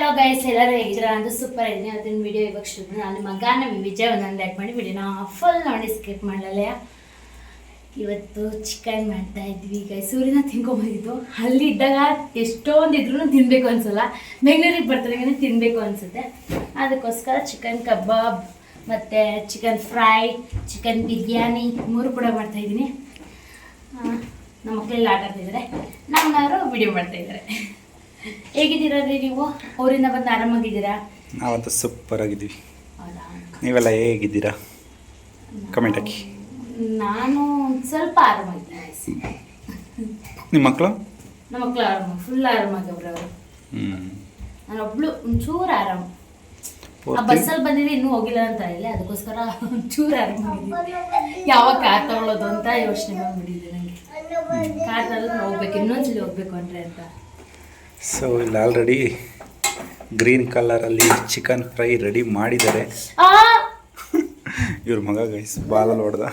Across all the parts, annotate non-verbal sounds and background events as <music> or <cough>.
Hello guys ಎಲ್ಲರೂ ಹೇಗಿದ್ರ ನಾನು super ಇದ್ದೀನಿ ಅದನ್ನ ವಿಡಿಯೋ ಇವಾಗ ಶುರು ನಾನು ಮಗ, ನಮ್ಮ ವಿಜಯ್ ಒಂದೊಂದು ಲೈಕ್ ಮಾಡಿ ವಿಡಿಯೋನ ಫುಲ್ ನೋಡಿ ಸ್ಕಿಪ್ ಮಾಡಲೇ ಇವತ್ತು ಚಿಕನ್ ಮಾಡ್ತಾ ಇದ್ವಿ ಗೈಸ್ ಸೂರ್ಯನ ತಿನ್ಕೊಂಬಂದಿದ್ದು. ಅಲ್ಲಿ ಇದ್ದಾಗ ಎಷ್ಟೊಂದು ಇದ್ರೂ ತಿನ್ನಬೇಕು ಅನ್ಸಲ್ಲ. ಬೆಂಗಳೂರಿಗೆ ಬರ್ತಾರೆ ತಿನ್ನಬೇಕು ಅನ್ಸುತ್ತೆ. ಅದಕ್ಕೋಸ್ಕರ ಚಿಕನ್ ಕಬಾಬ್ ಮತ್ತು ಚಿಕನ್ ಫ್ರೈ ಚಿಕನ್ ಬಿರಿಯಾನಿ ಮೂರು ಕೂಡ ಮಾಡ್ತಾ ಇದ್ದೀನಿ. ನಮ್ಮ ಮಕ್ಕಳೆಲ್ಲ ಆಟ ಆಡ್ತಿದ್ದಾರೆ ನಮ್ಮನವರು ವಿಡಿಯೋ ಮಾಡ್ತಾ ಇದ್ದಾರೆ ಹೇಗಿದ್ದೀರಾ ರೀ ನೀವು? ಊರಿಂದ ಬಂದು ಆರಾಮಾಗಿದ್ದೀರಾ? ನಾವಂತೂ ಸೂಪರ್ ಆಗಿದ್ದೀವಿ. ಹೌದಾ? ನೀವೆಲ್ಲ ಹೇಗಿದ್ದೀರಾ? ಕಮೆಂಟ್ ಹಾಕಿ. ನಾನು ಸ್ವಲ್ಪ ಆರಾಮಾಗಿದ್ದೀನಿ ನಿಮ್ಮ ಮಕ್ಕಳು ನಮ್ಮ ಮಕ್ಕಳು ಆರಾಮ ಫುಲ್ ಆರಾಮಾಗವ್ರು ಅವರು. ಹ್ಞೂ ನಾನು ಒಬ್ಳು ಒಂಚೂರು ಆರಾಮ. ಆ ಬಸ್ಸಲ್ಲಿ ಬಂದಿದ್ರೆ ಇನ್ನೂ ಹೋಗಿಲ್ಲ ಅಂತ ಇಲ್ಲ ಅದಕ್ಕೋಸ್ಕರ ಒಂಚೂರು ಆರಾಮಾಗಿದ್ದೀನಿ. ಯಾವಾಗ ಕಾರ್ ತಗೊಳ್ಳೋದು ಅಂತ ಯೋಚನೆ ಮಾಡಿಬಿಟ್ಟಿದ್ದೆ ನನಗೆ ಕಾರ್ ತಗೊಂಡು ಹೋಗ್ಬೇಕು ಇನ್ನೊಂದ್ಸಲಿ ಹೋಗ್ಬೇಕು ಅಂದ್ರೆ ಅಂತ. ಸೊ ಇಲ್ಲಿ ಆಲ್ರೆಡಿ ಗ್ರೀನ್ ಕಲರಲ್ಲಿ ಚಿಕನ್ ಫ್ರೈ ರೆಡಿ ಮಾಡಿದ್ದಾರೆ. <laughs> ಇವ್ರ ಮಗ ಗೈಸ್ ಬಾಲಲ್ಲಿ ಹೊಡೆದ.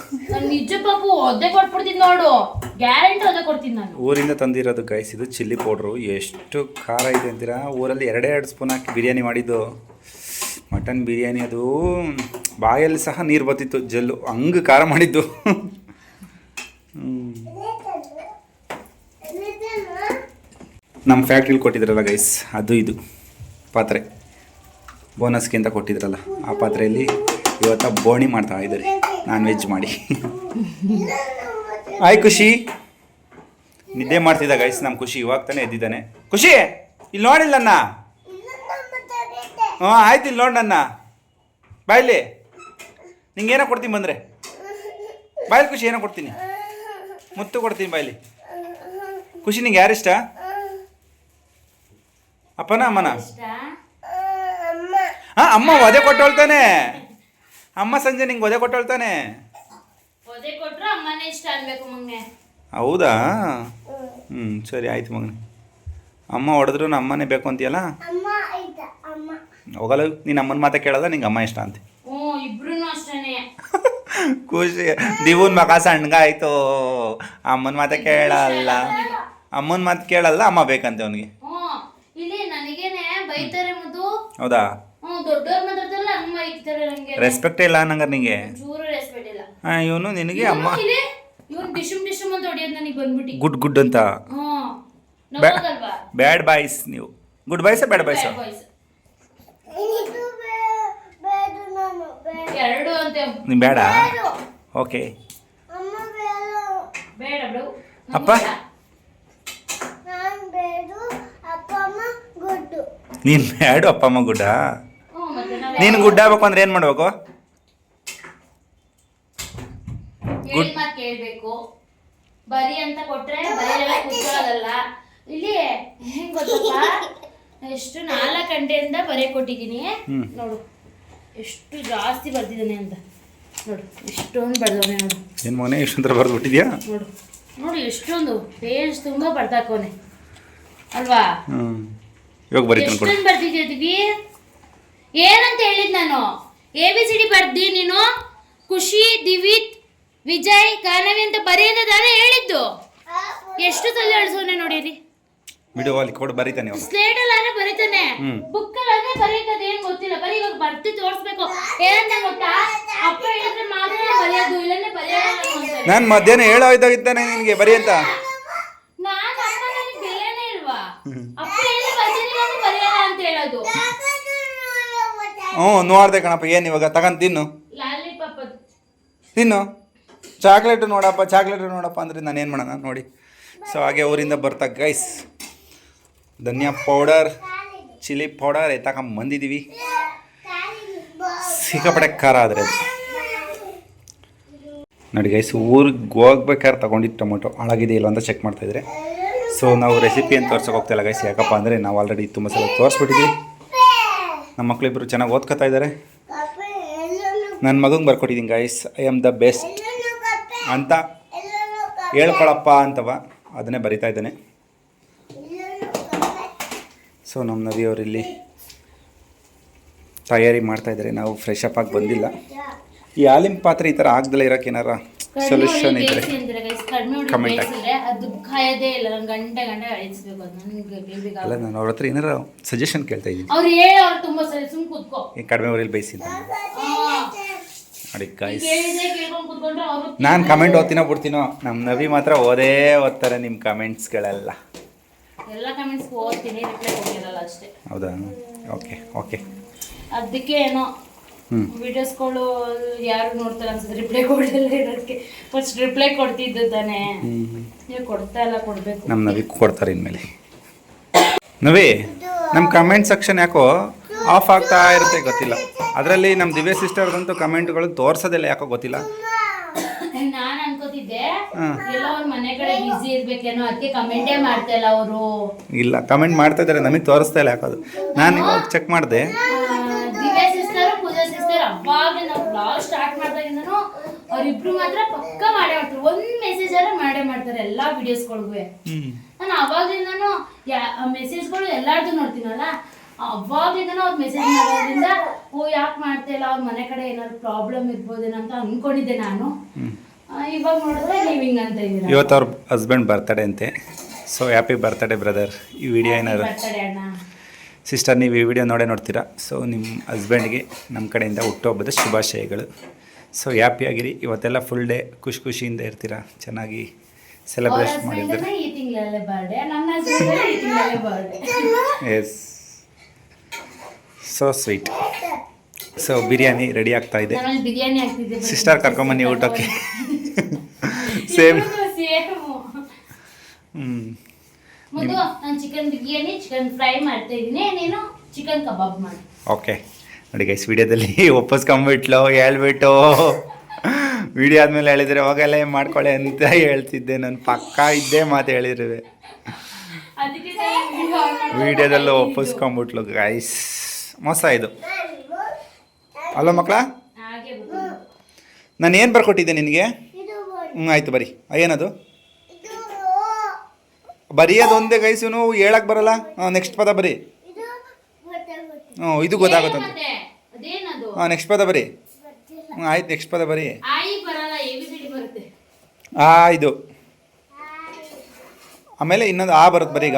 ನಿಜ ಪಾಪು ಒದ್ದೆ ಕೊಟ್ಬಿಡ್ತೀನಿ ನೋಡು. ಗ್ಯಾರಂಟಿ ಒದ್ದೆ ಕೊಡ್ತೀನಿ ನಾನು. ಊರಿಂದ ತಂದಿರೋದು ಗೈಸ್ ಇದು ಚಿಲ್ಲಿ ಪೌಡ್ರು ಎಷ್ಟು ಖಾರ ಇದೆ ಅಂತೀರಾ? ಊರಲ್ಲಿ ಎರಡೇ ಎರಡು ಸ್ಪೂನ್ ಹಾಕಿ ಬಿರಿಯಾನಿ ಮಾಡಿದ್ದು. ಮಟನ್ ಬಿರಿಯಾನಿ ಅದು ಬಾಯಲ್ಲಿ ಸಹ ನೀರು ಬರ್ತಿತ್ತು ಜಲ್ಲು. ಹಂಗೆ ಖಾರ ಮಾಡಿದ್ದು <laughs> ಹ್ಮ್. ನಮ್ಮ ಫ್ಯಾಕ್ಟ್ರಿಲಿ ಕೊಟ್ಟಿದ್ರಲ್ಲ ಗೈಸ್ ಅದು ಇದು ಪಾತ್ರೆ. ಬೋನಸ್ಗಿಂತ ಕೊಟ್ಟಿದ್ರಲ್ಲ, ಆ ಪಾತ್ರೆಯಲ್ಲಿ ಇವತ್ತ ಬೋಣಿ ಮಾಡ್ತಾ ಇದ್ದಾರೆ, ನಾನ್ ವೆಜ್ ಮಾಡಿ. <laughs> ಆಯ್ ಖುಷಿ. ನಿದ್ದೆ ಮಾಡ್ತಿದ್ದ ಗೈಸ್ ನಮ್ಮ ಖುಷಿ ಇವಾಗ ತಾನೇ ಎದ್ದಿದ್ದಾನೆ. ಖುಷಿ, ಇಲ್ಲಿ ನೋಡಿಲ್ಲಣ್ಣ ಹಾಂ, ಆಯ್ತು ಇಲ್ಲಿ ನೋಡಣ್ಣ ಬಾಯ್ಲಿ ನಿಂಗೆ ಏನೋ ಕೊಡ್ತೀನಿ ಬಂದರೆ. ಬಾಯ್ಲಿ ಖುಷಿ, ಏನೋ ಕೊಡ್ತೀನಿ. ಮುತ್ತು ಕೊಡ್ತೀನಿ ಬಾಯ್ಲಿ ಖುಷಿ, ನಿಂಗೆ ಯಾರಿಷ್ಟ? ಅಪ್ಪನ ಅಮ್ಮನ? ಹಾ ಅಮ್ಮ ಒದೆ ಕೊಟ್ಟೊಳ್ತಾನೆ. ಅಮ್ಮ ಸಂಜೆ ನಿಂಗೆ ಒದೆ ಕೊಟ್ಟೊಳ್ತಾನೆ. ಹೌದಾ? ಹ್ಞೂ ಸರಿ ಆಯ್ತು ಮಗನ. ಅಮ್ಮ ಹೊಡೆದ್ರು ಅಮ್ಮನೇ ಬೇಕು ಅಂತೀಯಲ್ಲ? ಹೋಗಲ್ಲ ನೀನು ಅಮ್ಮನ ಮಾತಾ ಕೇಳಲ್ಲ ನಿಂಗೆ ಅಮ್ಮ ಇಷ್ಟ ಅಂತ. ಖುಷಿ. ದಿವನ್ ಮಗ ಸಣ್ಣಗಾಯ್ತು ಅಮ್ಮನ ಮಾತಾ ಕೇಳಲ್ಲ. ಅಮ್ಮನ ಮಾತು ಕೇಳಲ್ಲ ಅಮ್ಮ ಬೇಕಂತೆ ಅವನಿಗೆ ಹ್ಞೂ ಇಲ್ಲಿ ನನಗೇನೆ ಬೈತಾರೆ ಮದು ಹೌದಾ? ರೆಸ್ಪೆಕ್ಟ್ ನಂಗೆ. ಇಲ್ಲ ನಿಂಗೆ? ಇಲ್ಲ. ಹಾಂ ಇವನು ನಿನಗೆ ಅಮ್ಮ ಗುಡ್ ಗುಡ್ ಅಂತ? ಬ್ಯಾಡ್ ಬಾಯ್ಸ್ ನೀವು. ಗುಡ್ ಬಾಯ್ಸ ಬ್ಯಾಡ್ ಬಾಯ್ಸಾ? ಬಾಯ್ಸ್. ಎರಡು ಅಂತ. ನೀವು ಬೇಡ ಓಕೆ. ಬೇಡ ಬಿಡು ಅಪ್ಪ? ನೀನು ಬ್ಯಾಡು ಅಪ್ಪ ಅಮ್ಮ ಗುಡ್ಡ? ನೀನ್ ಮತ್ತೆ ನೀನು ಗುಡ್ ಆಗ್ಬೇಕು ಅಂದ್ರೆ ಏನು ಮಾಡ್ಬೇಕು? ಗುಡ್ ಕೇಳಬೇಕು? ಬರಿ ಅಂತ ಕೊಟ್ರೆ ಬರಿ ಎಲ್ಲ ಕೂತ್ಕೊಳ್ಳೋದಲ್ಲ. ಇಲ್ಲಿ ಹೆಂಗ್ ಗೊತ್ತಪ್ಪ? ಎಷ್ಟು ನಾಲ್ಕು ಗಂಟೆಯಿಂದ ಬರೆ ಕೊಟ್ಟಿದ್ದೀನಿ. ನೋಡು ಎಷ್ಟು ಜಾಸ್ತಿ ಬರ್ತಿದ್ದಾನೆ ಅಂತ. ನೋಡು ಎಷ್ಟೊಂದು ಬರ್ದವನೆ ನೋಡು. ಏನು ಮಗನೇ ಇಷ್ಟೊಂತರ ಬರೆದು ಬಿಟ್ಟಿದ್ಯಾ ನೋಡು ನೋಡು ಎಷ್ಟೊಂದು ಪೇಜ್ ತುಂಬಾ ಬರ್ದಾಕೋನೆ. ಅಲ್ವಾ? ಇವಾಗ ಬರೀತೀನಿ ಕೊಡು ಎಷ್ಟೊಂದು ಬರ್ತಿದ್ಯಾ ದಿವಿ ಏನಂತ ಹೇಳಿದ್ ನಾನು? ಎ ಬಿ ಸಿ ಡಿ ಬರ್ದಿ ನೀನು? ಖುಷಿ ದಿವಿತ್ ವಿಜಯ್ ಕಾನವಿ ಅಂತ ಬರೀ ಅಂತ ತಾನೇ ಹೇಳಿದ್ದು? ಎಷ್ಟು ತಲೆ ಅಳಿಸೋನೆ ನೋಡಿರಿ. ಬಿಡು ಅಲ್ಲಿ ಕೊಡು ಬರೀತಾನೆ ಇವಾಗ ಸ್ಲೇಟ್ ಅಲ್ಲಾದ್ರೆ ಬರೀತಾನೆ. ಹ್ಮ್. ಬುಕ್ ಅಲ್ಲಾದ್ರೆ ಬರೀತದೆ ಏನ್ ಗೊತ್ತಿಲ್ಲ. ಬರೀ ಇವಾಗ ಬರ್ತಿ ತೋರ್ಸ್ಬೇಕು. ಏನಂತ ಗೊತ್ತಾ? ಅಪ್ಪ ಹೇಳಿದ್ರೆ ಮಾತ್ರ ಬರೆಯೋದು ಇಲ್ಲಂದ್ರೆ ಬರೆಯೋದು ನಾನು ಮಧ್ಯಾಹ್ನ ಹೇಳೋ ಇದ್ದಾಗಿದ್ದಾನೆ ನಿನಗೆ ಬರೀ ಅಂತ? ನಾನು ಅಪ್ಪ ನನಗೆ ಬೆಲೆನೇ ಇಲ್ವಾ? ಅಪ್ಪ ಹೇಳಿದ್ರೆ ಬರ್ತೀನಿ ಅಂದ್ರೆ ಬರೆಯಲ್ಲ ಅಂತ ಹೇಳೋದು. ಹ್ಞೂ ನೋಡ್ದೆ ಕಣಪ್ಪ ಏನು ಇವಾಗ? ತಗೊಂಡು ತಿನ್ನು. ಲಾಲಿಪಾಪ್ ಅದು. ತಿನ್ನು. ಚಾಕ್ಲೇಟ್ ನೋಡಪ್ಪ ಚಾಕ್ಲೇಟ್ ನೋಡಪ್ಪ ಅಂದರೆ ನಾನು ಏನು ಮಾಡೋಣ ನೋಡಿ. ಸೊ ಹಾಗೆ ಊರಿಂದ ಬರ್ತಾ ಗೈಸ್ ಧನಿಯಾ ಪೌಡರ್ ಚಿಲ್ಲಿ ಪೌಡರ್ ಎತ್ತಾಕೊಂಡ್ ಬಂದಿದ್ದೀವಿ ಸಿಕ್ಕಾಪಟ್ಟೆ ಖಾರ ಆದರೆ ಅದು. ನೋಡಿ ಗೈಸ್ ಊರಿಗೆ ಹೋಗ್ಬೇಕಾದ್ರೆ ತಗೊಂಡಿದ್ದು ಟೊಮೊಟೊ. ಹಾಳಾಗಿದೆ ಇಲ್ಲ ಅಂತ ಚೆಕ್ ಮಾಡ್ತಾಯಿದ್ರೆ ಸೊ ನಾವು ರೆಸಿಪಿ ಅಂತ ತೋರ್ಸೋಕೆ ಹೋಗ್ತಿಲ್ಲ ಗೈಸ್ ಯಾಕಪ್ಪ ಅಂದರೆ ನಾವು ಆಲ್ರೆಡಿ ತುಂಬ ಸಲ ತೋರಿಸ್ಬಿಟ್ಟಿದ್ವಿ. ನಮ್ಮ ಮಕ್ಕಳಿಬ್ಬರು ಚೆನ್ನಾಗಿ ಓದ್ಕೋತಾ ಇದ್ದಾರೆ ನನ್ನ ಮಗಂಗೆ ಬರ್ಕೊಟ್ಟಿದ್ದೀನಿ guys I am the best ಅಂತ ಹೇಳ್ಕೊಳಪ್ಪ ಅಂತವ. ಅದನ್ನೇ ಬರಿತಾ ಇದ್ದಾನೆ. ಸೊ ನಮ್ಮ ನದಿಯವರಿಲ್ಲಿ ತಯಾರಿ ಮಾಡ್ತಾ ಇದ್ದಾರೆ ನಾವು ಫ್ರೆಶ್ ಅಪ್ ಆಗಿ ಬಂದಿಲ್ಲ. ಈ ಹಾಲಿನ ಪಾತ್ರೆ ಈ ಥರ ಆಗ್ದಲೇ ಇರೋಕೆ ಏನಾರ ಸೊಲ್ಯೂಷನ್ ಇದ್ದರೆ ಕಮೆಂಟ್ ಹಾಕಿ. ಕಾಯೋದೇ ಇಲ್ಲ ನಂಗೆ ಗಂಟೆ ಗಂಟೆ ಅಳಿಸ್ಬೇಕು ಅದು. ನನಗೆ ಬೇಬಿಗೆ ಅಲ್ಲ ನಾನು ಅವ್ರ ಹತ್ರ ಏನಾರ ಸಜೆಷನ್ ಕೇಳ್ತಾ ಇದ್ದೀನಿ. ಅವ್ರು ಹೇಳಿ ಅವ್ರು ತುಂಬ ಸರಿ ಸುಮ್ ಕೂತ್ಕೋ. ಈ ಕಡಿಮೆ ಊರಲ್ಲಿ ಬೈಸಿ ಅಂತ. ನೋಡಿ ಗಾಯ್ಸ್ ಕೇಳಿದ್ರೆ ಕೇಳ್ಕೊಂಡು ಕೂತ್ಕೊಂಡ್ರೆ ಅವರು ನಾನು ಕಮೆಂಟ್ ಓದ್ತೀನೋ ಬಿಡ್ತೀನೋ ನಮ್ಮ ನವಿ ಮಾತ್ರ ಓದೇ ಓದ್ತಾರೆ ನಿಮ್ಮ ಕಮೆಂಟ್ಸ್ಗಳೆಲ್ಲ ಎಲ್ಲ ಕಮೆಂಟ್ಸ್ ಓದ್ತೀನಿ ರಿಪ್ಲೈ ಕೊಟ್ಟಿರಲ್ಲ ಅಷ್ಟೇ. ಹೌದಾ? Okay okay. ಅದಕ್ಕೆ ಏನೋ ವಿಡಿಯೋಸ್ಗಳು ಯಾರು ನೋಡ್ತಾರೆ ಅನ್ಸುತ್ತೆ ರಿಪ್ಲೈ ಕೊಡಲ್ಲ ಇರೋದಕ್ಕೆ. ಫಸ್ಟ್ ರಿಪ್ಲೈ ಕೊಡ್ತಿದ್ದು ತಾನೇ. ನೀವು ಕೊಡ್ತಾ ಇಲ್ಲ ಕೊಡ್ಬೇಕು. ನಮ್ಮ ನವಿ ಕೊಡ್ತಾರೆ ಇನ್ಮೇಲೆ. ನವಿ ನಮ್ಮ ಕಮೆಂಟ್ ಸೆಕ್ಷನ್ ಯಾಕೋ ಆಫ್ ಆಗ್ತಾ ಇರುತ್ತೆ ಗೊತ್ತಿಲ್ಲ. ಅದರಲ್ಲಿ ನಮ್ಮ ದಿವ್ಯ ಸಿಸ್ಟರ್ದಂತೂ ಕಮೆಂಟ್ಗಳು ತೋರ್ಸೋದಿಲ್ಲ ಯಾಕೋ ಗೊತ್ತಿಲ್ಲ. ನಾನು ಅನ್ಕೋತಿದ್ದೆ ಅವ್ರ ಮನೆ ಕಡೆ ಬಿಸಿ ಇರ್ಬೇಕೇನೋ ಅದಕ್ಕೆ ಕಮೆಂಟೇ ಮಾಡ್ತಾ ಇಲ್ಲ ಅವರು. ಇಲ್ಲ ಕಮೆಂಟ್ ಮಾಡ್ತಾ ಇದ್ದಾರೆ ನಮಗೆ ತೋರಿಸ್ತಾ ಇಲ್ಲ ಯಾಕೋದು ನಾನು ಇವಾಗ ಚೆಕ್ ಮಾಡಿದೆ ದಿವ್ಯಾ ಸಿಸ್ಟರ್ ಪೂಜಾ ಸಿಸ್ಟರ್ ಅವಾಗ ನಾವು ಬ್ಲಾಗ್ ಸ್ಟಾರ್ಟ್ ಮಾಡಿದಾಗಿಂದನು ಅವ್ರಿಬ್ರು ಮಾತ್ರ ಪಕ್ಕ ಮಾಡೇ ಮಾಡ್ತಾರೆ. ಒಂದ್ ಮೆಸೇಜ್ ಆದ್ರೆ ಮಾಡೇ ಮಾಡ್ತಾರೆ ಎಲ್ಲಾ ವಿಡಿಯೋಸ್ಗಳಿಗೂ ನಾನು ಅವಾಗ್ಲಿಂದನು ಮೆಸೇಜ್ಗಳು ಎಲ್ಲಾರ್ದು ನೋಡ್ತೀನಲ್ಲ? ಅವಾಗಿಂದನು ಅವ್ರ ಮೆಸೇಜ್ ಮಾಡೋದ್ರಿಂದ ಓ ಯಾಕೆ ಮಾಡ್ತಾ ಇಲ್ಲ? ಅವ್ರ ಮನೆ ಕಡೆ ಏನಾದ್ರು ಪ್ರಾಬ್ಲಮ್ ಇರ್ಬೋದೇನೋ ಅಂತ ಅನ್ಕೊಂಡಿದ್ದೆ ನಾನು. ಇವಾಗ ನೋಡಿದ್ರೆ ನೀವ್ ಹಿಂಗ್ ಅಂತ ಇದೀರ ಇವತ್ತು ಅವ್ರ ಹಸ್ಬೆಂಡ್ ಬರ್ತಡೆ ಅಂತೆ. ಸೊ ಹ್ಯಾಪಿ ಬರ್ತಡೇ ಬ್ರದರ್ ಈ ವಿಡಿಯೋ ಏನಾದ್ರು ಸಿಸ್ಟರ್ ನೀವು ಈ ವಿಡಿಯೋ ನೋಡೇ ನೋಡ್ತೀರಾ? ಸೊ ನಿಮ್ಮ ಹಸ್ಬೆಂಡ್ಗೆ ನಮ್ಮ ಕಡೆಯಿಂದ ಹುಟ್ಟುಹಬ್ಬದ ಶುಭಾಶಯಗಳು. ಸೊ ಹ್ಯಾಪಿಯಾಗಿರಿ ಇವತ್ತೆಲ್ಲ ಫುಲ್ ಡೇ ಖುಷಿ ಖುಷಿಯಿಂದ ಇರ್ತೀರಾ? ಚೆನ್ನಾಗಿ ಸೆಲೆಬ್ರೇಷನ್ ಸೆಲೆಬ್ರೇಟ್ ಮಾಡಿದ್ರೆ? Yes so sweet so biryani ready ಆಗ್ತಾ ಇದೆ. ಸಿಸ್ಟರ್ ಕರ್ಕೊಂಬನ್ನಿ ಊಟಕ್ಕೆ. ಸೇಮ್. ಹ್ಞೂ ಚಿಕನ್ ಬಿರಿಯಾನಿ ಚಿಕನ್ ಫ್ರೈ ಮಾಡ್ತಾ ಇದ್ದೀನಿ. ನೀನು ಚಿಕನ್ ಕಬಾಬ್ ಮಾಡಿ. ಓಕೆ ನೋಡಿ ಗೈಸ್ ವಿಡಿಯೋದಲ್ಲಿ <laughs> ಕಂಬಿಟ್ಲೋ, ಹೇಳ್ಬಿಟ್ಟು. ವಿಡಿಯೋ ಆದಮೇಲೆ ಹೇಳಿದ್ರೆ ಹೋಗಲ್ಲ ಮಾಡ್ಕೊಳ್ಳಿ ಅಂತ ಹೇಳ್ತಿದ್ದೆ. ನಾನು ಪಕ್ಕಾ ಇದ್ದೇ ಮಾತು ಹೇಳಿರುವೆ. ವಿಡಿಯೋದಲ್ಲೂ ಒಪ್ಪಿಸ್ಕೊಂಬಿಟ್ಲು ಗೈಸ್ ಮೋಸ ಇದು. ಅಲ್ಲ ಮಕ್ಕಳ? ನಾನು ಏನು ಬರ್ಕೊಟ್ಟಿದ್ದೆ ನಿನಗೆ? ಹ್ಞೂ ಆಯಿತು ಬರಿ. ಏನದು? ಬರೀ ಒಂದೇ ಗೈಸುನು ಹೇಳಕ್ಕೆ ಬರಲ್ಲ. ನೆಕ್ಸ್ಟ್ ಪದ ಬರಿ. ಹ್ಞೂ ಇದು ಗೊತ್ತಾಗುತ್ತಂತೆ. ಹಾಂ ನೆಕ್ಸ್ಟ್ ಪದ ಬರಿ. ಹ್ಞೂ ಆಯ್ತು ನೆಕ್ಸ್ಟ್ ಪದ ಬರಿ. ಆ ಇದು. ಆಮೇಲೆ ಇನ್ನೊಂದು ಆ ಬರುತ್ತೆ ಬರೀ ಈಗ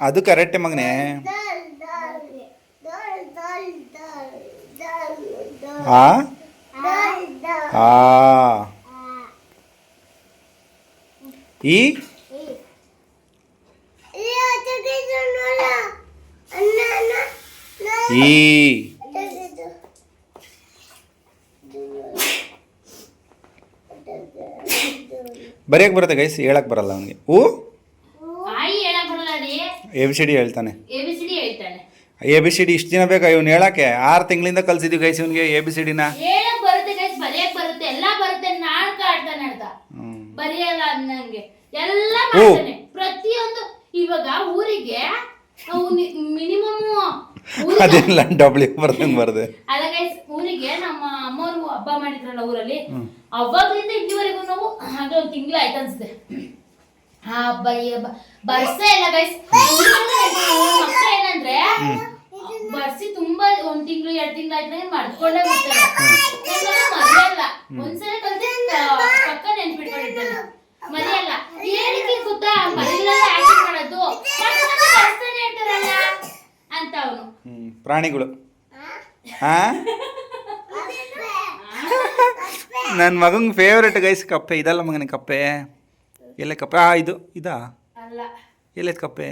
ಅದು ಕರೆಕ್ಟ್ ಮಗನೆ. ಆ? ಆ. ಈ? ಈ ಬರೆಯಕ್ಕೆ ಬರುತ್ತೆ ಗೈಸ್ ಹೇಳಕ್ಕೆ ಬರಲ್ಲ ಅವನಿಗೆ. ಊ? ಹೇಳಕ್ ಎ ಬಿ ಸಿ ಡಿ ಹೇಳ್ತಾನೆ. ಎ ಬಿ ಸಿ ಡಿ ಇಷ್ಟು ದಿನ ಬೇಕಾ ಇವ್ನು ಹೇಳಕ್ಕೆ? ಆರು ತಿಂಗಳಿಂದ ಕಲ್ಸಿದ್ವಿ ಗೈಸ್ ಇವನಿಗೆ ಎ ಬಿ ಸಿ ಡಿನ ಬರೆಯಲ್ಲ ಅನ್ನಂಗೆ ಎಲ್ಲ ಪ್ರತಿಯೊಂದು ಇವಾಗ ಊರಿಗೆ ಮಿನಿಮಮ್ ಅದೇನಿಲ್ಲ ಡಬ್ಲ್ಯೂ ಬರ್ದಂಗೆ ಬರ್ದೆ. ಅಲ್ಲ ಗೈಸ್ ಊರಿಗೆ ನಮ್ಮ ಅಮ್ಮವರು ಹಬ್ಬ ಮಾಡಿದ್ರಲ್ಲ ಊರಲ್ಲಿ ಅವಾಗ್ಲಿಂದ ಇಲ್ಲಿವರೆಗೂ ನಾವು ಹಾಗೆ ಒಂದು ತಿಂಗಳು ಆಯ್ತು ಅನ್ಸುತ್ತೆ. ಆ ಹಬ್ಬ ಈ ಹಬ್ಬ ಬರ್ಸೇ ಇಲ್ಲ ಗೈಸ್ ಮಕ್ಕಳು ಏನಂದ್ರೆ ಬರ್ಸಿ ತುಂಬಾ ಒಂದ್ ತಿಂಗಳು ಎರಡ್ ತಿಂಗಳು ಆಯ್ತು ಮರ್ಕೊಂಡೇ ಬಿಡ್ತಾರೆ. ಮರೆಯಲ್ಲ ಒಂದ್ಸಲ ಕಲ್ತಿ ಪಕ್ಕ ನೆನ್ಪಿಟ್ಕೊಂಡಿರ್ತಾನೆ ಮರೆಯಲ್ಲ ಏನಕ್ಕೆ ಗೊತ್ತಾ? ಮರೆಯಲ್ಲ ಆಕ್ಟಿಂಗ್ ಮಾಡೋದು. ಬರ್ಸ್ತಾನೆ ಇರ್ತಾರಲ್ಲ. ಅವನು ಹ್ಞೂ ಪ್ರಾಣಿಗಳು. ಹಾಂ ನನ್ನ ಮಗಂಗೆ ಫೇವ್ರೆಟ್ ಗೈಸ್ ಕಪ್ಪೆ. ಇದಲ್ಲ ಮಗನ ಕಪ್ಪೆ? ಎಲ್ಲ ಕಪ್ಪೆ? ಆ ಇದು ಇದಾ? ಅಲ್ಲ. ಎಲ್ಲೈತೆ ಕಪ್ಪೆ?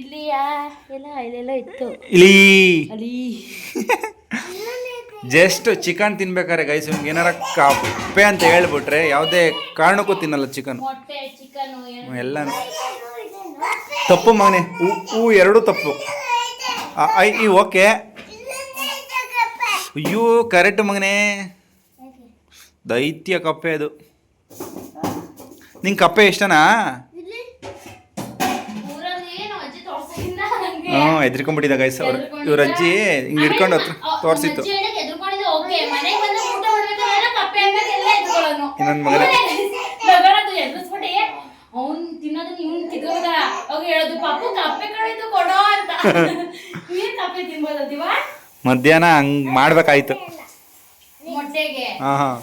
ಇಲ್ಲಿ ಜಸ್ಟ್ ಚಿಕನ್ ತಿನ್ಬೇಕಾರೆ ಗೈಸ್ ಇವ್ನಿಗೆ ಏನಾರ ಕಪ್ಪೆ ಅಂತ ಹೇಳ್ಬಿಟ್ರೆ ಯಾವುದೇ ಕಾರಣಕ್ಕೂ ತಿನ್ನಲ್ಲ ಚಿಕನ್ ಎಲ್ಲ ತಪ್ಪು ಮಗನೇ ಹೂ ಹೂ ಎರಡೂ ತಪ್ಪು. ಈ, ಓಕೆ. ಅಯ್ಯೋ, ಕರೆಕ್ಟ್ ಮಗನೇ. ದೈತ್ಯ ಕಪ್ಪೆ ಅದು. ನಿಂಗೆ ಕಪ್ಪೆ ಇಷ್ಟನಾ? ಹ್ಞೂ ಹೆದ್ರಿಕೊಂಡ್ಬಿಟ್ಟಿದ್ದ ಗೈಸ್ ಅವ್ರು. ಇವ್ರ ಅಜ್ಜಿ ಹಿಂಗೆ ಹಿಡ್ಕೊಂಡು ಹತ್ರ ತೋರಿಸಿತ್ತು. ಇನ್ನೊಂದು ಮಗನೇ. ಅವ್ನ್ ತಿನ್ನೋದನ್ನ ಇವನು ತಿನ್ನೋದ ಅವಾಗ ಹೇಳೋದು, ಪಾಪು, ಕಪ್ಪೆ ಕಡೆ ಕೊಡೋ ಅಂತ. ಮಧ್ಯಾಹ್ನ ಹಂಗ್ ಮಾಡ್ಬೇಕಾಯ್ತು. ಮೊಟ್ಟೆಗೆ. ಹಾಂ ಹಾಂ.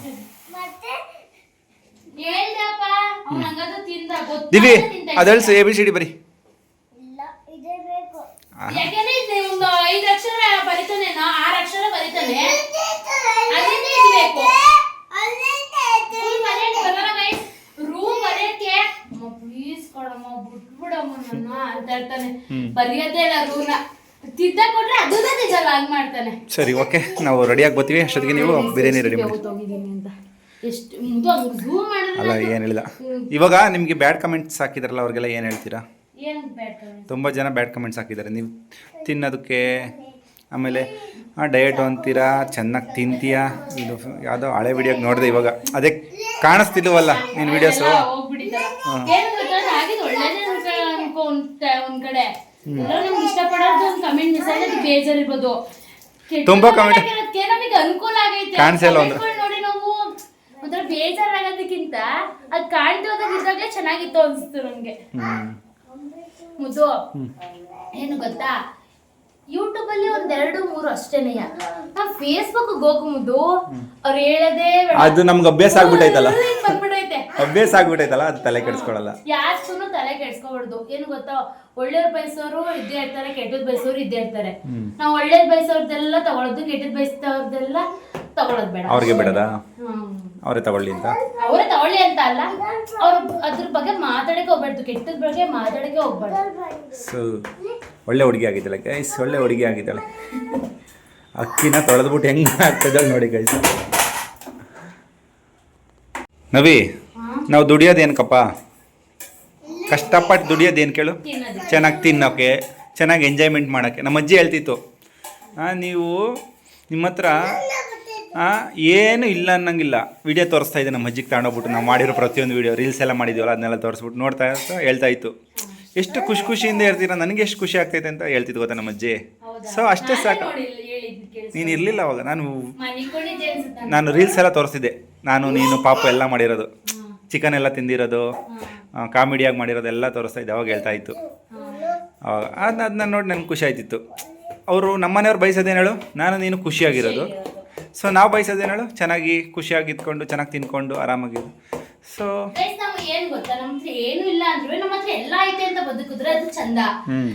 ಹೇಳ್ದಪ್ಪ ಅವ್ನ್ ಹಂಗಾದ್ರೆ ತಿಂದ ಗೊತ್ತಾಗ್ಲೇ ದಿವಿ ಅದಳ್ಸು ಎ ಬಿ ಸಿ ಡಿ ಬರಿ. ಬರೆಯೋದೇ ಇಲ್ಲ ರೂಮ್ನ ತಿದ್ದ ಕೊಟ್ರೆ ಮಾಡ್ತಾನೆ. ಸರಿ ಓಕೆ. ನಾವು ರೆಡಿಯಾಗಿ ಬರ್ತೀವಿ. ಅಷ್ಟೊತ್ತಿಗೆ ನೀವು ಬಿರಿಯಾನಿ ರೆಡಿ ಮಾಡಿ. ಹೋಗಿದ್ದೀನಿ ಅಂತ. ಎಷ್ಟು ಇದು ಹಂಗ್ ಝೂಮ್ ಅಲ್ಲ ಏನು ಹೇಳಿಲ್ಲ ಇವಾಗ ನಿಮಗೆ ಬ್ಯಾಡ್ ಕಮೆಂಟ್ಸ್ ಹಾಕಿದಾರಲ್ಲ ಅವ್ರಿಗೆಲ್ಲ ಏನು ಹೇಳ್ತೀರಾ? ಏನು ತುಂಬ ಜನ ಬ್ಯಾಡ್ ಕಮೆಂಟ್ಸ್ ಹಾಕಿದ್ದಾರೆ. ನೀವು ತಿನ್ನೋದಕ್ಕೆ ಆಮೇಲೆ ಡಯಟ್ ಅಂತೀರಾ ಚೆನ್ನಾಗಿ ತಿಂತೀಯಾ? ಇದು ಯಾವುದೋ ಹಳೆ ವಿಡಿಯೋಗೆ ನೋಡಿದೆ ಇವಾಗ. ಅದೇ ಕಾಣಿಸ್ತಿಲ್ವಲ್ಲ ನಿನ್ನ ವಿಡಿಯೋಸು ಒಳ್ಳೇದೇ ಅನ್ಕೊ ಒಂದ್ ಒಂದ್ ಕಡೆ. ಎಲ್ಲರೂ ನಮ್ಗೆ ಇಷ್ಟಪಡೋದು ಒಂದು ಕಮೆಂಟ್ ಅದು ಬೇಜಾರಿರ್ಬೋದು. ತುಂಬಾ comment- ನಮಗೆ ಅನುಕೂಲ ಆಗೈತೆ. ಕಾಣ್ಸೇ ಒಂದು. Comment ಗಳ್ ನೋಡಿ ನಾವು ಒಂಥರ ಬೇಜಾರಾಗೋದಕ್ಕಿಂತ ಅದು ಅದ್ ಹೋದಾಗ ಇದ್ದಾಗಲೇ ಚೆನ್ನಾಗಿತ್ತು ಅನ್ಸ್ತು ನಮ್ಗೆ. ಮುದ್ದು ಏನು ಗೊತ್ತಾ? ಯೂಟ್ಯೂಬ್ ಅಲ್ಲಿ ಒಂದೆರಡು ಮೂರು ಅಷ್ಟೇನೆ. ಫೇಸ್ಬುಕ್ ಹೋಗ್ಬೋದು ಅವ್ರು ಹೇಳದೇ. ಅದು ನಮ್ಗೆ ಅಭ್ಯಾಸ ಆಗ್ಬಿಟ್ಟೈತಲ್ಲ. ಬಂದ್ಬಿಡೈತೆ ಅಭ್ಯಾಸ ಆಗ್ಬಿಟ್ಟೈತಲ್ಲ ಅದು ತಲೆ ಕೆಡ್ಸ್ಕೊಳಲ್ಲ ಯಾರ್ಸುನು ತಲೆ ಕೆಡ್ಸ್ಕೊಬಾರ್ದು. ಏನು ಗೊತ್ತಾ? ಒಳ್ಳೆಯವ್ರು ಬಯಸೋರು ಇದ್ದೇ ಇರ್ತಾರೆ ಕೆಟ್ಟದ್ ಬಯಸೋರು ಇದ್ದೇ ಇರ್ತಾರೆ. ನಾವು ಒಳ್ಳೇದ್ ಬಯಸೋರ್ದೆಲ್ಲ ತಗೊಳೋದು ಕೆಟ್ಟದ್ ಬಯಸೋರ್ದೆಲ್ಲ ತಗೊಳ್ಳೋದು ಬೇಡ. ಅವ್ರಿಗೆ ಬಿಡದ. ಅವರೇ ತಗೊಳ್ಳಿ ಅಂತ? ಅವರೇ ತಗೊಳ್ಳಿ ಅಂತ ಅಲ್ಲ. ಅವ್ರ ಅದ್ರ ಬಗ್ಗೆ ಮಾತಾಡಕ್ಕೆ ಹೋಗ್ಬಾರ್ದು ಕೆಟ್ಟದ ಬಗ್ಗೆ ಮಾತಾಡಕ್ಕೆ ಹೋಗ್ಬಾರ್ದು. ಸೊ ಒಳ್ಳೆ ಹುಡುಗಿ ಆಗಿದ್ದಾಳೆ ಗೈಸ್ ಒಳ್ಳೆ ಹುಡುಗಿ ಆಗಿದ್ದಾಳೆ. ಅಕ್ಕಿನ ತೊಳೆದ್ಬಿಟ್ಟು ಹೆಂಗೆ ಆಗ್ತದೆ ನೋಡಿ ಗೈಸ್ ನವಿ, ನಾವು ದುಡಿಯೋದೇನಕ್ಕಪ್ಪ? ಕಷ್ಟಪಟ್ಟು ದುಡಿಯೋದೇನು ಕೇಳು? ಚೆನ್ನಾಗಿ ತಿನ್ನೋಕೆ, ಚೆನ್ನಾಗಿ ಎಂಜಾಯ್ಮೆಂಟ್ ಮಾಡೋಕ್ಕೆ ನಮ್ಮ ಅಜ್ಜಿ ಹೇಳ್ತಿತ್ತು ನೀವು ನಿಮ್ಮ ಹತ್ರ ಏನು ಇಲ್ಲ ಅನ್ನಂಗಿಲ್ಲ. ವಿಡಿಯೋ ತೋರಿಸ್ತಾ ಇದೆ ನಮ್ಮ ಅಜ್ಜಿಗೆ ತಗೊಂಡೋಗ್ಬಿಟ್ಟು ನಾವು ಮಾಡಿರೋ ಪ್ರತಿಯೊಂದು ವೀಡಿಯೋ ರೀಲ್ಸ್ ಎಲ್ಲ ಮಾಡಿದ್ದೀವಲ್ಲ ಅದನ್ನೆಲ್ಲ ತೋರಿಸ್ಬಿಟ್ಟು ನೋಡ್ತಾ ಹೇಳ್ತಾ ಇತ್ತು. ಎಷ್ಟು ಖುಷಿ ಖುಷಿಯಿಂದ ಇರ್ತೀರ ನನಗೆ ಎಷ್ಟು ಖುಷಿ ಆಗ್ತೈತೆ ಅಂತ ಹೇಳ್ತಿದ್ವು ಗೊತ್ತಾ ನಮ್ಮ ಅಜ್ಜಿ? ಸೊ ಅಷ್ಟೇ ಸಾಕು. ನೀನು ಇರಲಿಲ್ಲ ಅವಾಗ. ನಾನು ನಾನು ರೀಲ್ಸ್ ಎಲ್ಲ ತೋರಿಸ್ತಿದ್ದೆ. ನಾನು ನೀನು ಪಾಪ ಎಲ್ಲ ಮಾಡಿರೋದು. ಚಿಕನ್ ಎಲ್ಲ ತಿಂದಿರೋದು. ಕಾಮಿಡಿಯಾಗಿ ಮಾಡಿರೋದು ಎಲ್ಲ ತೋರಿಸ್ತಾ ಇದ್ದೆ. ಅವಾಗ ಹೇಳ್ತಾ ಇತ್ತು. ಅವಾಗ ಅದನ್ನ ಅದನ್ನ ನೋಡಿ ನನಗೆ ಖುಷಿ ಆಯ್ತಿತ್ತು ಅವರು ನಮ್ಮನೆಯವ್ರು ಬಯಸೋದೇನು ಹೇಳು? ನಾನು ನೀನು ಖುಷಿಯಾಗಿರೋದು. ಸೊ ನಾವು ಬಯಸೋದೇನು ಹೇಳು? ಚೆನ್ನಾಗಿ ಖುಷಿಯಾಗಿ ಇದ್ಕೊಂಡು ಚೆನ್ನಾಗಿ ತಿನ್ಕೊಂಡು ಆರಾಮಾಗಿರು. ಸೊ ಏನ್ ಗೊತ್ತಾ? ನಮ್ಮ ಹತ್ರ ಏನು ಇಲ್ಲ ಅಂದ್ರು ನಮ್ಮ ಹತ್ರ ಎಲ್ಲ ಐತೆ ಅಂತ ಬದುಕಿದ್ರೆ ಅದು ಚಂದ.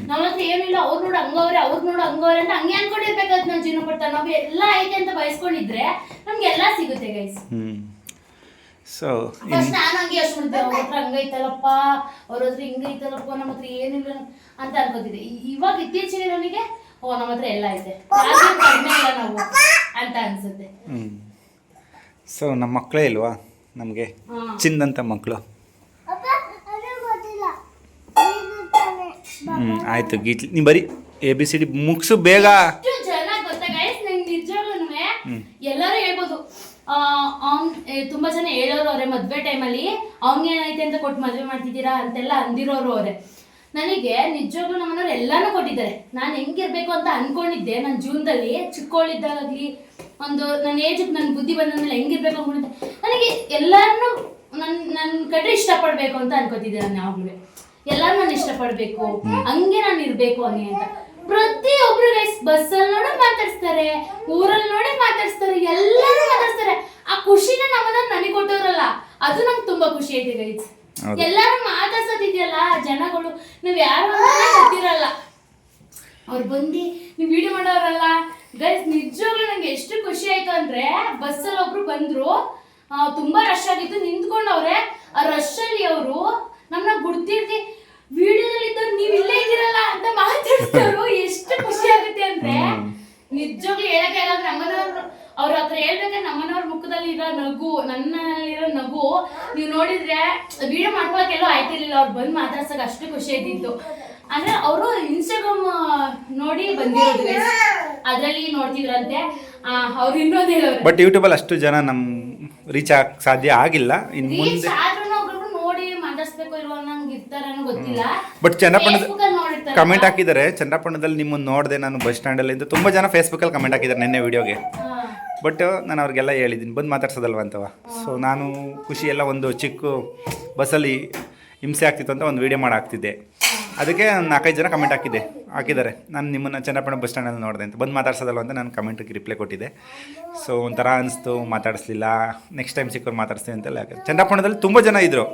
ನಮ್ಮ ಹತ್ರ ಏನು ಇಲ್ಲ ಅವ್ರು ನೋಡು ಹಂಗವ್ರೆ ಅವ್ರು ನೋಡು ಹಂಗವ್ರೆ ಅಂತ ಹಂಗೆ ಅನ್ಕೊಂಡಿರ್ಬೇಕಾದ್ ನಾವು ಜೀವನ ಪಡ್ತಾ ನಾವು ಎಲ್ಲ ಐತೆ ಅಂತ ಬಯಸ್ಕೊಂಡಿದ್ರೆ ನಮ್ಗೆ ಎಲ್ಲ ಸಿಗುತ್ತೆ ಗೈಸ್ ಸೊ ನಾನು ಹಂಗೆ ಯೋಚನೆ ಮಾಡಿದ್ದೆ ಅವ್ರ ಹತ್ರ ಹಂಗೈತಲ್ಲಪ್ಪ ಅವ್ರ ಹತ್ರ ಹಿಂಗೈತಲ್ಲಪ್ಪ ನಮ್ಮ ಹತ್ರ ಏನಿಲ್ಲ ಅಂತ ಅನ್ಕೋತಿದ್ದೆ. ಇವಾಗ ಇತ್ತೀಚೆಗೆ ನನಗೆ ಓ ನಮ್ಮ ಹತ್ರ ಎಲ್ಲ ಐತೆ. ಕಡಿಮೆ ಇಲ್ಲ ನಾವು ಅಂತ ಅನ್ಸುತ್ತೆ. ಸೊ ನಮ್ಮ ಮಕ್ಕಳೇ ಇಲ್ವಾ? ನಮಗೆ ಚಿನ್ನಂತ ಚಿಂದಂತ ಮಕ್ಕಳು ಅಪ್ಪ ಅದು ಗೊತ್ತಿಲ್ಲ. ಇದು ತಾನೆ ಹ್ಞೂ ಆಯಿತು ಗೀಟ್ಲಿ ನೀವು ಬರೀ ಎ ಬಿ ಸಿ ಡಿ ಮುಗಿಸು ಬೇಗ. ಎಲ್ಲರೂ ಹೇಳ್ಬೋದು. ಆ, ಅವ್ನ್ ತುಂಬಾ ಜನ ಹೇಳೋರು ಅವ್ರೆ ಮದ್ವೆ ಟೈಮಲ್ಲಿ. ಅವ್ನ್ ಏನೈತೆ ಅಂತ ಕೊಟ್ಟು ಮದ್ವೆ ಮಾಡ್ತಿದ್ದೀರಾ ಅಂತೆಲ್ಲ ಅಂದಿರೋರು ಅವ್ರೆ. ನನಗೆ ನಿಜವಾಗ್ಲೂ ನಮ್ಮನೆಯವ್ರು ಎಲ್ಲಾನು ಕೊಟ್ಟಿದ್ದಾರೆ. ನಾನು ಹೆಂಗಿರ್ಬೇಕು ಅಂತ ಅನ್ಕೊಂಡಿದ್ದೆ. ನನ್ನ ಜೀವನದಲ್ಲಿ ಚಿಕ್ಕವಳಿದ್ದಾಗಲಿ ಒಂದು ನನ್ನ ಏಜಿಗೆ ನನ್ನ ಬುದ್ಧಿ ಬಂದಮೇಲೆ ಹೆಂಗಿರ್ಬೇಕು ಅನ್ಕೊಂಡಿದ್ದೆ. ನನಗೆ ಎಲ್ಲರನ್ನೂ ನನ್ನ ನನ್ನ ಕಡೆ ಇಷ್ಟಪಡಬೇಕು ಅಂತ ಅನ್ಕೋತಿದ್ದೆ ನಾನು ಯಾವಾಗಲೂ. ಎಲ್ಲರೂ ನಾನು ಇಷ್ಟಪಡಬೇಕು ಹಂಗೆ ನಾನು ಇರ್ಬೇಕು ಹಂಗೆ ಅಂತ. ಪ್ರತಿಯೊಬ್ರು ಗೈಸ್ ಬಸ್ಸಲ್ಲಿ ನೋಡಿ ಮಾತಾಡ್ಸ್ತಾರೆ ಊರಲ್ಲಿ ನೋಡಿ ಮಾತಾಡ್ಸ್ತಾರೆ ಎಲ್ಲರೂ ಮಾತಾಡ್ಸ್ತಾರೆ. ಆ ಖುಷಿನ ನಮ್ಮನ್ನ ನನಗೆ ಕೊಟ್ಟವ್ರಲ್ಲ ಅದು ನಂಗೆ ತುಂಬಾ ಖುಷಿ ಐತೆ ಗೈಸ್. ಎಲ್ಲರೂ ಮಾತಾಡ್ಸೋದಿದೆಯಲ್ಲ ಜನಗಳು ನೀವ್ ಯಾರು ಗೊತ್ತಿರಲ್ಲ. ಅವ್ರು ಬಂದು ನೀವು ವಿಡಿಯೋ ಮಾಡೋರಲ್ಲ ಗೈಸ್ ನಿಜವಾಗ್ಲೂ ನಂಗೆ ಎಷ್ಟು ಖುಷಿ ಆಯ್ತು ಅಂದ್ರೆ ಬಸ್ಸಲ್ಲಿ ಒಬ್ರು ಬಂದ್ರು. ತುಂಬಾ ರಶ್ ಆಗಿತ್ತು. ನಿಂತ್ಕೊಂಡವ್ರೆ ಆ ರಶ್ ಅಲ್ಲಿ ಅವರು ನಮ್ಮನ್ನ ಗುಡ್ತಿರ್ತಿ ವಿಡಿಯೋದಲ್ಲಿ ಇದ್ದವ್ರು ನೀವ್ ಇಲ್ಲೇ ಇದ್ದೀರಲ್ಲ ಅಂತ ಮಾತಾಡ್ತವ್ರು ಎಷ್ಟು ಖುಷಿ ಆಗುತ್ತೆ ಅಂದ್ರೆ ನಿಜವಾಗ್ಲೂ ಹೇಳಕ್ಕೆ ಆಗಲ್ಲ. ನಮ್ಮನವ್ರು ಅವ್ರ ಹತ್ರ ಹೇಳ್ಬೇಕಾದ್ರೆ ನಮ್ಮನವ್ರ ಮುಖದಲ್ಲಿ ಇರೋ ನಗು ನನ್ನಲ್ಲಿರೋ ನಗು ನೀವು ನೋಡಿದ್ರೆ ವಿಡಿಯೋ ಮಾಡ್ಕೊಳಕ್ಕೆಲ್ಲೋ ಆಯ್ತಿರ್ಲಿಲ್ಲ. ಅವ್ರು ಬಂದು ಮಾತಾಡ್ಸಕ್ ಅಷ್ಟು ಖುಷಿ ಆಯ್ತಿತ್ತು ಅಂದ್ರೆ ಅವರು ಇನ್ಸ್ಟಾಗ್ರಾಮ್ ನೋಡಿ ಬಂದಿರೋದು ಅದರಲ್ಲಿ ನೋಡ್ತಿದ್ರಂತೆ. ಅವ್ರು ಇನ್ನೊಂದು ಹೇಳೋರು. ಬಟ್ ಯೂಟ್ಯೂಬಲ್ಲಿ ಅಷ್ಟು ಜನ ನಮ್ಮ ರೀಚ್ ಆಗ ಸಾಧ್ಯ ಆಗಿಲ್ಲ. ಇನ್ನು ಮುಂದೆ ನೋಡಿ ಮಾತಾಡ್ಸ್ಬೇಕು ಇಲ್ವೋ ನಂಗೆ ಇರ್ತಾರೇನೋ ಗೊತ್ತಿಲ್ಲ. ಬಟ್ Facebook ಅಲ್ಲಿ. ಕಮೆಂಟ್ ಹಾಕಿದ್ದಾರೆ. ಚನ್ನಪಣ್ಣದಲ್ಲಿ ನಿಮ್ಮನ್ನು ನೋಡಿದೆ ನಾನು ಬಸ್ ಸ್ಟ್ಯಾಂಡಲ್ಲಿ ಅಂತ ತುಂಬ ಜನ ಫೇಸ್ಬುಕ್ಕಲ್ಲಿ ಕಮೆಂಟ್ ಹಾಕಿದ್ದಾರೆ ನಿನ್ನೆ ವಿಡಿಯೋಗೆ. ಬಟ್ ನಾನು ಅವ್ರಿಗೆಲ್ಲ ಹೇಳಿದ್ದೀನಿ, ಬಂದು ಮಾತಾಡ್ಸೋದಲ್ವ ಅಂತವ? ಸೊ ನಾನು ಖುಷಿಯೆಲ್ಲ ಒಂದು ಚಿಕ್ಕ ಬಸ್ಸಲ್ಲಿ ಹಿಂಸೆ ಆಗ್ತಿತ್ತು ಅಂತ ಒಂದು ವೀಡಿಯೋ ಮಾಡಿ ಹಾಕ್ತಿದ್ದೆ ಅದಕ್ಕೆ ನಾಲ್ಕೈದು ಜನ ಕಮೆಂಟ್ ಹಾಕಿದ್ದೆ, ಹಾಕಿದ್ದಾರೆ. ನಾನು ನಿಮ್ಮನ್ನು ಚನ್ನಪಟ್ಟಣ ಬಸ್ ಸ್ಟ್ಯಾಂಡಲ್ಲಿ ನೋಡಿದೆ ಅಂತ. ಬಂದು ಮಾತಾಡ್ಸೋದಲ್ಲ ಅಂತ ನಾನು ಕಮೆಂಟ್ಗೆ ರಿಪ್ಲೈ ಕೊಟ್ಟಿದ್ದೆ. ಸೊ ಒಂಥರ ಅನಿಸ್ತು, ಮಾತಾಡಿಸ್ಲಿಲ್ಲ. ನೆಕ್ಸ್ಟ್ ಟೈಮ್ ಸಿಕ್ಕೋರು ಮಾತಾಡಿಸ್ತೀನಿ ಅಂತೆಲ್ಲ ಹಾಕಿದೆ ಚನ್ನಪಣ್ಣದಲ್ಲಿ ತುಂಬ ಜನ ಇದ್ದರು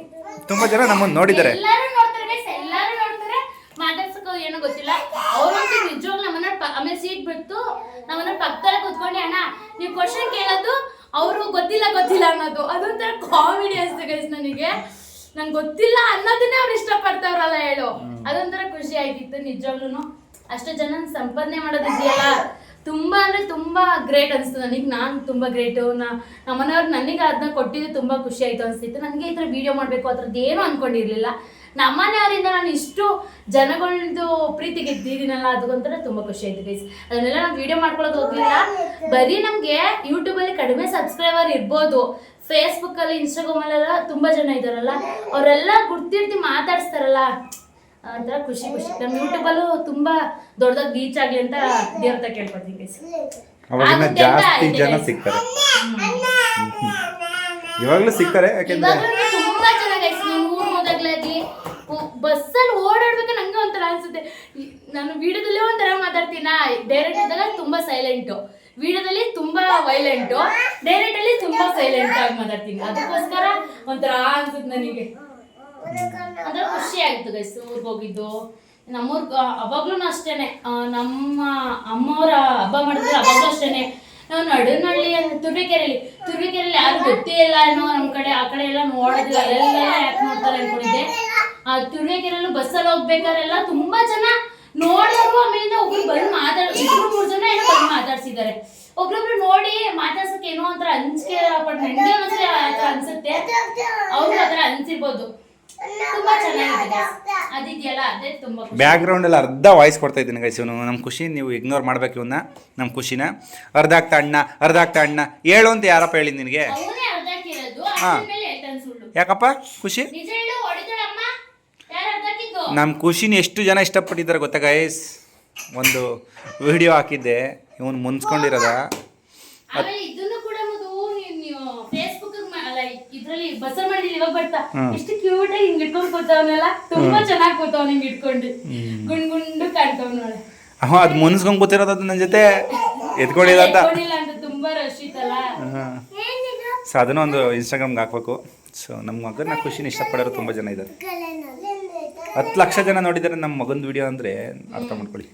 ತುಂಬ ಜನ ನಮ್ಮನ್ನು ನೋಡಿದ್ದಾರೆ ಎಲ್ಲರೂ ನೋಡ್ತಾರೆ guys, ಎಲ್ಲರೂ ನೋಡ್ತಾರೆ ಮಾತಾಡ್ಸಕ್ ಏನೋ ಗೊತ್ತಿಲ್ಲ. ಅವ್ರಂತೂ ನಿಜವಾಗ್ಲೂ ನಮ್ಮನ್ನ ಆಮೇಲೆ ಸೀಟ್ ಬಿಟ್ಟು ನಮ್ಮನ್ನ ಪಕ್ಕದಲ್ಲಿ ಕುತ್ಕೊಂಡು ಅಣ್ಣ ನೀವು ಕ್ವಶನ್ ಕೇಳೋದು ಅವರು ಗೊತ್ತಿಲ್ಲ ಗೊತ್ತಿಲ್ಲ ಅನ್ನೋದು. ಅದೊಂಥರ ಕಾಮಿಡಿ ಅನ್ಸುತ್ತೆ ಗೈಸ್ ನನಗೆ. ನಂಗೆ ಗೊತ್ತಿಲ್ಲ ಅನ್ನೋದನ್ನೇ ಅವ್ರು ಇಷ್ಟಪಡ್ತಾವ್ರಲ್ಲ ಹೇಳು. ಅದೊಂಥರ ಖುಷಿ ಆಯ್ತಿತ್ತು ನಿಜವಾಗ್ಲೂ ಅಷ್ಟು ಜನ ಸಂಪಾದನೆ ಮಾಡೋದಿದೆಯಲ್ಲ. ತುಂಬಾ ಅಂದ್ರೆ ತುಂಬಾ ಗ್ರೇಟ್ ಅನಿಸ್ತು ನನಗೆ. ನಾನು ತುಂಬಾ ಗ್ರೇಟು ನಾ ನಮ್ಮನೆಯವ್ರು ನನಗೆ ಅದನ್ನ ಕೊಟ್ಟಿದ್ದು ತುಂಬಾ ಖುಷಿ ಆಯ್ತು ಅನಿಸ್ತಿತ್ತು. ನನಗೆ ಈ ಥರ ವಿಡಿಯೋ ಮಾಡಬೇಕು ಅದ್ರದ್ದು ಏನೂ ಅನ್ಕೊಂಡಿರ್ಲಿಲ್ಲ. ನಮ್ಮನೆಯವರಿಂದ ನಾನು ಇಷ್ಟು ಜನಗಳದ್ದು ಪ್ರೀತಿ ಗೆದ್ದಿದ್ದೀನಲ್ಲ ಅದಕ್ಕೊಂಥರ ತುಂಬಾ ಖುಷಿ ಆಯ್ತು ಗೈಸ್ ಅದನ್ನೆಲ್ಲ ನಾವು ವಿಡಿಯೋ ಮಾಡ್ಕೊಳ್ಳೋದು ಹೋಗ್ಲಿಲ್ಲ. ಬರೀ ನಮಗೆ ಯೂಟ್ಯೂಬಲ್ಲಿ ಕಡಿಮೆ ಸಬ್ಸ್ಕ್ರೈಬರ್ ಇರ್ಬೋದು. ಫೇಸ್ಬುಕ್ಕಲ್ಲಿ ಇನ್ಸ್ಟಾಗ್ರಾಮಲ್ಲೆಲ್ಲ ತುಂಬಾ ಜನ ಇದ್ದಾರಲ್ಲ ಅವರೆಲ್ಲ ಗುರ್ತಿರ್ತಿ ಮಾತಾಡ್ಸ್ತಾರಲ್ಲ. ಒಂಥರ ಖುಷಿ ಖುಷಿ. ನಮ್ಮ ಯೂಟ್ಯೂಬಲ್ಲೂ ತುಂಬ ದೊಡ್ಡದಾಗಿ ರೀಚ್ ಆಗಲಿ ಅಂತ ದೇವ್ರತ ಕೇಳ್ಕೊತೀನಿ ಗೈಸ್ ಅವಾಗಿನ ಜಾಸ್ತಿ ಜನ ಸಿಕ್ತಾರೆ ಸಿಗ್ತಾರೆ. ಇವಾಗಲೂ ಸಿಗ್ತಾರೆ ಯಾಕೆಂದ್ರೆ ಇವಾಗ್ಲೂ ತುಂಬಾ ಜನ ಗೈಸ್ ನೀವು ಊರ್ ಹೋದಾಗ್ಲಾಗ್ಲಿ ಬಸ್ಸಲ್ಲಿ ಓಡಾಡ್ಬೇಕು ನಂಗೆ ಒಂಥರ ಅನ್ಸುತ್ತೆ. ನಾನು ವಿಡಿಯೋದಲ್ಲೇ ಒಂಥರ ಮಾತಾಡ್ತೀನಾ. ಡೈರೆಕ್ಟ್ ಇದ್ದಾಗ ತುಂಬಾ ಸೈಲೆಂಟು ವಿಡಿಯೋದಲ್ಲಿ ತುಂಬಾ ವೈಲೆಂಟು ಡೈರೆಕ್ಟ್ ಅಲ್ಲಿ ತುಂಬಾ ಸೈಲೆಂಟ್ ಆಗಿ ಮಾತಾಡ್ತೀನಿ. ಅದಕ್ಕೋಸ್ಕರ ಒಂಥರ ಅನ್ಸುತ್ತೆ ನನಗೆ. ಅದ್ರ ಖುಷಿ ಆಯ್ತು ಗೈಸ್ ಹೋಗಿದ್ದು. ನಮ್ಮೂರ್ ಅವಾಗ್ಲೂ ಅಷ್ಟೇನೆ. ನಮ್ಮ ಅಮ್ಮವ್ರ ಹಬ್ಬ ಮಾಡಿದ್ರೆ ಅವಾಗ್ಲೂ ಅಷ್ಟೇನೆ. ನಾವು ನಡುನಳ್ಳಿ ತುರ್ಬೇಕೆರೆಯಲ್ಲಿ ತುರ್ಬೇಕೆರೆಯಲ್ಲಿ ಯಾರು ಗೊತ್ತೇ ಇಲ್ಲ ಏನೋ ನಮ್ಮ ಕಡೆ, ಆ ಕಡೆ ಎಲ್ಲ ನೋಡೋದಿಲ್ಲ. ಎಲ್ಲ ಯಾಕೆ ನೋಡ್ತಾರೆ ಅನ್ಕೊಂಡಿದ್ದೆ. ಆ ತುರ್ವಿಕೆರೆಯಲ್ಲೂ ಬಸ್ಸಲ್ಲಿ ಹೋಗ್ಬೇಕಾರೆಲ್ಲ ತುಂಬಾ ಜನ ನೋಡಿದ್ರು ಆಮೇಲಿಂದ ಒಬ್ರು ಬಂದು ಮಾತಾಡ ಇಬ್ರು ಮೂರು ಜನ ಏನೋ ಬಂದು ಮಾತಾಡ್ಸಿದ್ದಾರೆ. ಒಬ್ರೊಬ್ರು ನೋಡಿ ಮಾತಾಡ್ಸಕ್ಕೆ ಏನೋ ಒಂಥರ ಅಂಜಿಕೆ ಪಟ್ಟು ನಂಗೆ ಒಂದ್ಸರಿ ಅನ್ಸುತ್ತೆ. ಅವ್ರು ಆತರ ಅನ್ಸಿರ್ಬೋದು. ತುಂಬಾ ಚೆನ್ನಾಗಿದೆ. ಅದಿದೆಯಲ್ಲ ಅದೇ ತುಂಬಾ ಖುಷಿ. ಬ್ಯಾಕ್ ಗ್ರೌಂಡಲ್ಲಿ ಅರ್ಧ ವಾಯ್ಸ್ ಕೊಡ್ತಾ ಇದ್ದೀನಿ ಗೈಸ್ ಇವನು. ನಮ್ಮ ಖುಷಿ ನೀವು ಇಗ್ನೋರ್ ಮಾಡ್ಬೇಕು ಇವನ್ನ ನಮ್ಮ ಖುಷಿನ. ಅರ್ಧ ಆಗ್ತಾ ಅಣ್ಣ ಅರ್ಧ ಆಗ್ತಾ ಅಣ್ಣ. ಹೇಳು ಅಂತ ಯಾರಪ್ಪ ಹೇಳಿ ನಿನಗೆ? ಅವನೇ ಹಾ. ಹೇಳ್ತಾನೆ ಸುಳ್ಳು. ಯಾಕಪ್ಪ? ಖುಷಿ? ನಿಜ ಹೇಳು. ನಮ್ಮ ಖುಷಿನ ಎಷ್ಟು ಜನ ಇಷ್ಟಪಟ್ಟಿದ್ದಾರೆ ಗೊತ್ತಾ ಗೈಸ್ ಒಂದು ವಿಡಿಯೋ ಹಾಕಿದ್ದೆ. ಇವನು ಮುನ್ಸ್ಕೊಂಡಿರೋದ ಎಷ್ಟು ಕ್ಯೂಟ್ ಆಗಿ ಹಿಂಗ್ ಇಟ್ಕೊಂಡ್ ಕೂತವನೆಲ್ಲ? ತುಂಬಾ ಚೆನ್ನಾಗಿ ಕೂತವ್ ಹಿಂಗ್ ಇಟ್ಕೊಂಡು. ಗುಂಡ್ ಗುಂಡು ಕಾಣ್ತಾವ್ ನೋಡ. ಅವ ಅದು ಮುನ್ಸ್ಕೊಂಡ್ ಕೂತಿರೋದು ಅದು ನನ್ನ ಜೊತೆ? ಎತ್ಕೊಂಡಿಲ್ಲ ಅಂತ? ಎತ್ಕೊಂಡಿಲ್ಲ ಅಂತ ತುಂಬಾ ರಶ್ ಇತ್ತಲ್ಲ? ಸೊ ಅದನ್ನ ಒಂದು ಇನ್ಸ್ಟಾಗ್ರಾಮ್ಗೆ ಹಾಕ್ಬೇಕು. ಸೊ ನಮ್ಮ ಮಗನ ಖುಷಿನ ಇಷ್ಟಪಡೋರು ತುಂಬಾ ಜನ ಇದ್ದಾರೆ. ಹತ್ತು ಲಕ್ಷ ಜನ ನೋಡಿದ್ದಾರೆ ನಮ್ಮ ಮಗನ ವಿಡಿಯೋ ಅಂದ್ರೆ ಅರ್ಥ ಮಾಡ್ಕೊಳ್ಳಿ.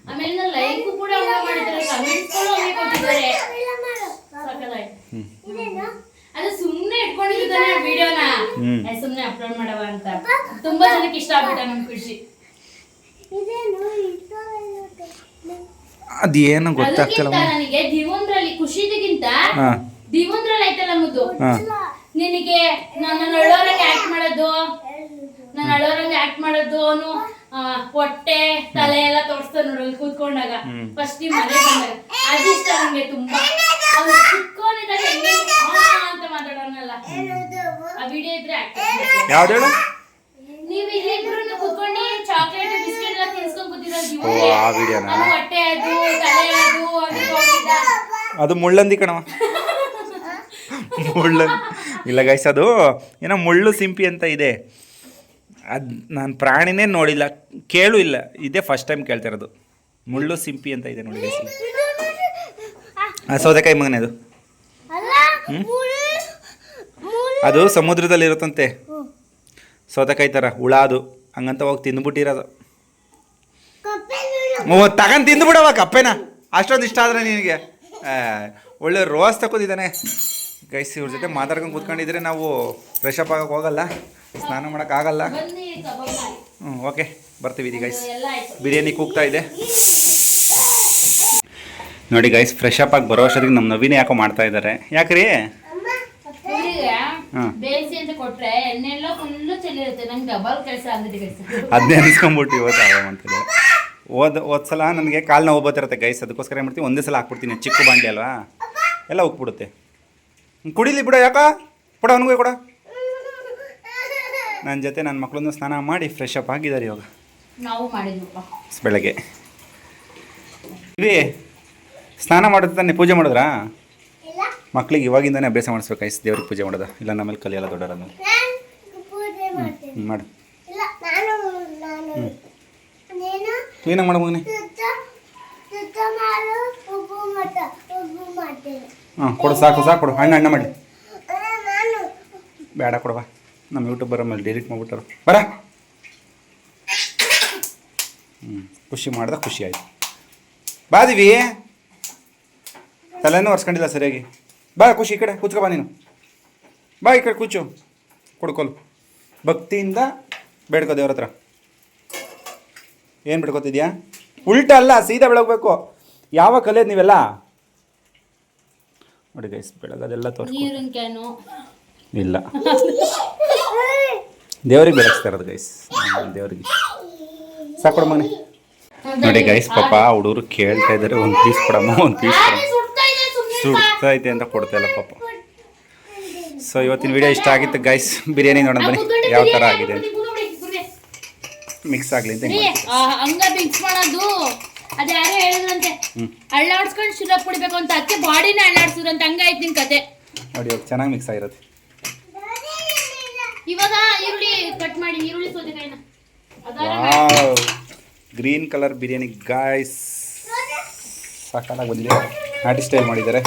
ಅದು ಸುಮ್ನೆ ಇಟ್ಕೊಂಡಿದ್ದಾನೆ ವಿಡಿಯೋನ ಹ್ಮ್. ಸುಮ್ನೆ ಅಪ್ಲೋಡ್ ಮಾಡವ ಅಂತ. ತುಂಬಾ ಜನಕ್ಕೆ ಇಷ್ಟ ಆಗ್ಬಿಟ್ಟ ನಮ್ ಖುಷಿ. ಇದೇನು ಅದೇನು ಗೊತ್ತಾಗ್ತಿಲ್ಲ ನನಗೆ ದಿವಂದ್ರಲ್ಲಿ ಖುಷಿದಿಗಿಂತ ಹಾಂ. ದಿವಂದ್ರಲ್ಲಿ ಐತಲ್ಲ ಮುದ್ದು. ನಿನಗೆ ನನ್ನ ಅಳೋರಂಗೆ ಆಕ್ಟ್ ಮಾಡೋದು. ನಾನು ಅಳೋರಂಗೆ ಆಕ್ಟ್ ಮಾಡೋದು ಅವನು ಹೊಟ್ಟೆ ತಲೆ ಎಲ್ಲ ತೋರಿಸ್ತಾನೆ ನೋಡು ಅಲ್ಲಿ ಕೂತ್ಕೊಂಡಾಗ. ಫಸ್ಟ್ ಟೈಮ್ ಮನೆ ಬಂದಾಗ. ಅದಿಷ್ಟ ನಂಗೆ ತುಂಬಾ. ಅವ್ನು ಚಿಕ್ಕವನಿದ್ದಾಗ ಹೆಂಗೆ ಅಂತ ಮಾತಾಡೋನಲ್ಲ. ಆ ವಿಡಿಯೋ ಇದ್ರೆ ಆಕ್ಟ್. ಯಾವ್ದು ಹೇಳು? ನೀವ್ ಇಲ್ಲಿ ಇಬ್ರು ಕುತ್ಕೊಂಡು ಚಾಕ್ಲೇಟ್ ಬಿಸ್ಕೆಟ್ ಎಲ್ಲ ತಿನ್ಸ್ಕೊಂಡ್ ಕೂತಿರೋದು ಆ ವಿಡಿಯೋನಾ? ಹೊಟ್ಟೆ ಅದು ತಲೆ ಅದು ಅದು ಮುಳ್ಳಂದಿ ಕಣವ ಮುಳ್ಳಂದಿ. ಇಲ್ಲ ಗೈಸ್ ಅದು ಏನೋ ಮುಳ್ಳು ಸಿಂಪಿ ಅಂತ ಇದೆ. ಅದು ನಾನು ಪ್ರಾಣಿನೇ ನೋಡಿಲ್ಲ ಕೇಳು ಇಲ್ಲ. ಇದೇ ಫಸ್ಟ್ ಟೈಮ್ ಕೇಳ್ತಿರೋದು ಮುಳ್ಳು ಸಿಂಪಿ ಅಂತ ಇದೆ ನೋಡಿ ಆ ಸೌತೆಕಾಯಿ ಮಗನೇ ಅದು. ಅದು ಸಮುದ್ರದಲ್ಲಿ ಇರುತ್ತಂತೆ ಸೌತೆಕಾಯಿ ಥರ ಹುಳ ಅದು ಹಂಗಂತ ಹೋಗಿ ತಿಂದ್ಬಿಟ್ಟಿರೋದು. ಓ ತಗೊಂಡು ತಿಂದ್ಬಿಡವ ಕಪ್ಪೆನ. ಅಷ್ಟೊಂದು ಇಷ್ಟ ಆದರೆ ನಿನಗೆ. ಒಳ್ಳೆ ರೋಸ್ ತಗೋತಿದ್ದಾನೆ ಗೈಸ್ ಇವ್ರ ಜೊತೆ ಮಾತಾಡ್ಕೊಂಡು ಕೂತ್ಕೊಂಡಿದ್ರೆ ನಾವು ಫ್ರೆಶ್ ಅಪ್ ಆಗಕ್ಕೆ ಹೋಗಲ್ಲ. ಸ್ನಾನ ಮಾಡೋಕ್ಕಾಗಲ್ಲ? ಹ್ಞೂ ಓಕೆ. ಬರ್ತೀವಿ ಇದೀಗ ಗೈಸ್ ಎಲ್ಲ ಆಯ್ತು. ಬಿರಿಯಾನಿ ಕೂಗ್ತಾ ಇದೆ. ನೋಡಿ ಗೈಸ್ ಫ್ರೆಶ್ ಅಪ್ ಆಗಿ ಬರೋ ಅಷ್ಟೊತ್ತಿಗೆ ನಮ್ಮ ನವೀನ ಯಾಕೋ ಮಾಡ್ತಾ ಇದ್ದಾರೆ. ಯಾಕ್ರಿ? ಅದನ್ನೇ ಅನ್ಸ್ಕೊಂಬಿಟ್ಟು ಇವತ್ತು ಮಾಡ್ತಿದ್ದೆ ಓದ್ ಹೋದ್ ಸಲ ನನಗೆ ಕಾಲು ನೋವು ಬರ್ತಿರುತ್ತೆ ಗೈಸ್ ಅದಕ್ಕೋಸ್ಕರ ಏನು ಮಾಡ್ತೀನಿ ಒಂದೇ ಸಲ ಹಾಕ್ಬಿಡ್ತೀನಿ. ಚಿಕ್ಕ ಬಾಂಡೆ ಅಲ್ವಾ? ಎಲ್ಲ ಹೋಗ್ಬಿಡುತ್ತೆ ಕುಡಿಲಿ ಬಿಡ ಯಾಕ. ಕೊಡ ಅವನಿಗೂ ಕೊಡ. ನನ್ನ ಜೊತೆ ನನ್ನ ಮಕ್ಕಳನ್ನು ಸ್ನಾನ ಮಾಡಿ ಫ್ರೆಶ್ ಅಪ್ ಆಗಿದ್ದಾರೆ ಇವಾಗ. ನಾವು ಮಾಡಿದ್ವಿ ಬೆಳಗ್ಗೆ. ಇವಿ ಸ್ನಾನ ಮಾಡಿದ್ರೆ ತಾನೆ ಪೂಜೆ ಮಾಡಿದ್ರಾ? ಮಕ್ಕಳಿಗೆ ಮಕ್ಳಿಗೆ ಇವಾಗಿಂದಾನೇ ಅಭ್ಯಾಸ ಮಾಡಿಸ್ಬೇಕು ಐಸ್ ದೇವ್ರಿಗೆ ಪೂಜೆ ಮಾಡೋದ. ಇಲ್ಲ ನಮ್ಮಲ್ಲಿ ಕಲಿಯಲ್ಲ ದೊಡ್ಡರ ಹ್ಞೂ ಮಾಡು. ಇಲ್ಲ ನಾನು ನಾನು. ನೀನು? ಕ್ಲೀನಾಗಿ ಮಾಡು ಮಗನೇ. ಸುತ್ತ ಸುತ್ತ ಮಾಡು ಉಪ್ಪು ಮಟ್ಟ ಉಪ್ಪು ಹಾಂ ಕೊಡು ಸಾಕು ಸಾಕು ಕೊಡು. ಹಣ್ಣು ಅಣ್ಣ ಮಾಡಿ. ನಾನು. ಬೇಡ ಕೊಡುವ. ನಮ್ಮ ಯೂಟ್ಯೂಬರ್ ಮೇಲೆ ಡಿಲೀಟ್ ಮಾಡ್ಬಿಟ್ಟಾರ. ಬರ. ಹ್ಞೂ ಖುಷಿ ಮಾಡ್ದೆ ಖುಷಿ ಆಯಿತು. ಬಾದಿವಿ ತಲೆನೂ ಒರ್ಸ್ಕೊಂಡಿಲ್ಲ ಸರಿಯಾಗಿ. ಬಾ ಖುಷಿ ಈ ಕಡೆ ಕೂತ್ಕೊ ಬಾ ನೀನು. ಬಾ ಈ ಕಡೆ ಕೂಚು. ಕೊಡ್ಕೊಲ್. ಭಕ್ತಿಯಿಂದ ಬೇಡ್ಕೋ ದೇವ್ರ ಹತ್ರ. ಏನು ಬಿಡ್ಕೋತಿದ್ಯಾ? ಉಲ್ಟ ಅಲ್ಲ ಸೀದಾ ಬೆಳಗಬೇಕು. ಯಾವ ಕಲೆ ನೀವೆಲ್ಲ? ನೋಡಿ ಗೈಸ್ ಬೆಳಗದೆಲ್ಲ ತೋರಿಸ್ ಇಲ್ಲ. <laughs> ದೇವ್ರಿಗೆ ಬೆಳಗ್ಸ್ತಾ ಇರೋದು ಗೈಸ್ ದೇವ್ರಿಗೆ. ಸಾಕೊಡ ಮನೆ ನೋಡಿ ಗೈಸ್ ಪಾಪ ಹುಡುಗರು ಕೇಳ್ತಾ ಇದ್ದಾರೆ ಒಂದು ಪೀಸ್ ಕೊಡಮ್ಮ ಒಂದು ಪೀಸ್ ಕೊಡ ಸುಡ್ತಾ ಇದೆ ಅಂತ ಕೊಡ್ತಾ ಇಲ್ಲ ಪಾಪ. ಸೊ ಇವತ್ತಿನ ವಿಡಿಯೋ ಇಷ್ಟ ಆಗಿತ್ತು ಗೈಸ್ ಬಿರಿಯಾನಿ ನೋಡೋಣ ಬನ್ನಿ. ಯಾವ ಥರ ಆಗಿದೆ ಮಿಕ್ಸ್ ಆಗಲಿ ಅಂತ ಹಿಂಗ್ ಮಿಕ್ಸ್ ಮಾಡೋದು. ಅದ ಯಾರೋ ಹೇಳಿದ್ರಂತೆ ಅಳ್ಳಾಡ್ಸ್ಕೊಂಡು ಸಿರಪ್ ಕುಡಿಬೇಕು ಅಂತ. ಅದಕ್ಕೆ ಬಾಡಿನ ಅಳ್ಳಾಡ್ಸಿದ್ರಂತೆ ಹಂಗಾಯ್ತು ನಿನ್ ಕತೆ. ನೋಡಿ ಚೆನ್ನಾಗಿ ಮಿಕ್ಸ್ ಆಗಿರುತ್ತೆ. ಇವಾಗ ಈರುಳ್ಳಿ ಕಟ್ ಮಾಡಿ ಈರುಳ್ಳಿ ಸೌತೆಕಾಯಿನ. Wow. Green colour biryani guys ಸಾಕಾಗಿ ಬಂದಿದೆ. ನಾಟಿ ಸ್ಟೈಲ್ ಮಾಡಿದ್ದಾರೆ.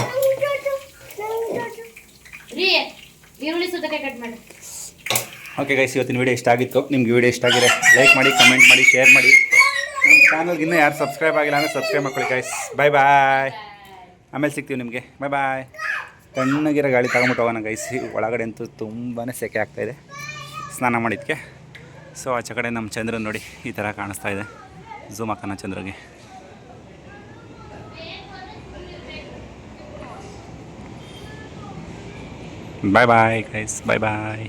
ರೀ ಈರುಳ್ಳಿ ಸೌತೆಕಾಯಿ ಕಟ್ ಮಾಡಿ. ಓಕೆ ಗೈಸ್ ಇವತ್ತಿನ ವಿಡಿಯೋ ಇಷ್ಟ ಆಗಿತ್ತು. ನಿಮ್ಗೆ ವಿಡಿಯೋ ಇಷ್ಟ ಆಗಿದೆ ಲೈಕ್ ಮಾಡಿ ಕಮೆಂಟ್ ಮಾಡಿ ಶೇರ್ ಮಾಡಿ. ನಮ್ಮ ಚಾನಲ್ಗೆ ಇನ್ನೂ ಯಾರು ಸಬ್ಸ್ಕ್ರೈಬ್ ಆಗಿಲ್ಲ ಅಂದರೆ ಸಬ್ಸ್ಕ್ರೈಬ್ ಮಾಡ್ಕೊಳ್ಳಿ ಗೈಸ್ ಬಾಯ್ ಬಾಯ್ ಆಮೇಲೆ ಸಿಗ್ತೀವಿ ನಿಮಗೆ. ಬಾಯ್ ಬಾಯ್ ತಣ್ಣಗಿರೋ ಗಾಳಿ ತಗೊಂಬಿಟ್ಟು ಹೋಗೋಣ ಗೈಸಿ ಒಳಗಡೆ ಅಂತೂ ತುಂಬಾ ಸೆಕೆ ಆಗ್ತಾಯಿದೆ ಸ್ನಾನ ಮಾಡಿದ್ಕೆ. ಸೊ ಆಚೆ ಕಡೆ ನಮ್ಮ ಚಂದ್ರ ನೋಡಿ ಈ ಥರ ಕಾಣಿಸ್ತಾ ಇದೆ. ಝೂಮ್ ಹಾಕೋಣ ಚಂದ್ರಗೆ. ಬಾಯ್ ಬಾಯ್ ಗೈಸ್ ಬಾಯ್ ಬಾಯ್